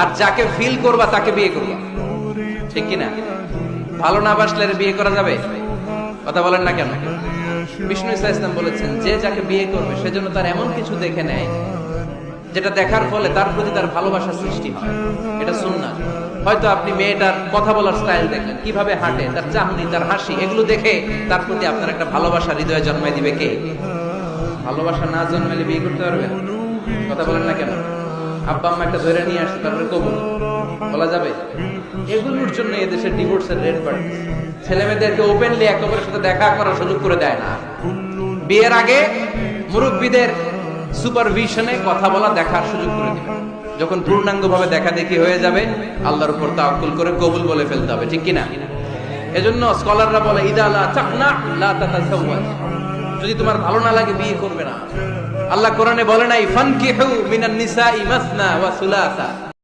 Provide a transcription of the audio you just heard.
আর যাকে ফিল করবা, তাকে বিয়ে করবা। ঠিক কিনা ভালো না বাসলে বিয়ে করা যাবে? কথা বলেন না কেন? বিষ্ণু ইসা ইসলাম বলেছেন, যে যাকে বিয়ে করবে সেজন্য তার এমন কিছু দেখে নেয়, যেটা দেখার ফলে তার প্রতি তার ভালোবাসা সৃষ্টি হয়। এটা শুননা হয়তো আপনি মেয়েটার কথা বলার স্টাইল দেখলেন, কীভাবে হাঁটে, তার চাহনি, তার হাসি, এগুলো দেখে তার প্রতি আপনার একটা ভালোবাসা হৃদয়ে জন্মাই দিবে কে? ভালোবাসা না জন্মাইলে বিয়ে করতে পারবেন কথা বলেন না কেন? আব্বা, আম্মা একটা ধরে নিয়ে আসছে, তারপরে কবুল। বলা যাবে? এগুলোর জন্য এদেশের ডিভোর্সের রেট বাড়ছে। ছেলে মেয়েদেরকে ওপেনলি একেবারে সাথে দেখা করার সুযোগ করে দেয় না। বিয়ের আগে মুরব্বীদের সুপারভিশনে কথা বলা, দেখার সুযোগ করে দিবে। যখন পূর্ণাঙ্গ ভাবে দেখা দেখি হয়ে যাবে, আল্লাহর উপর তাওয়াক্কুল করে কবুল বলে ফেলতে হবে, ঠিক কিনা? এজন্য স্কলাররা বলে, ইদা লা চাকনা লা তাতাসাওয়াজ যদি তোমার ভালো না লাগে, বিয়ে করবে না। আল্লাহ কোরআনে বলে নাই ফানকিহু মিনান নিসাই মাসনা ওয়া সুলাসা।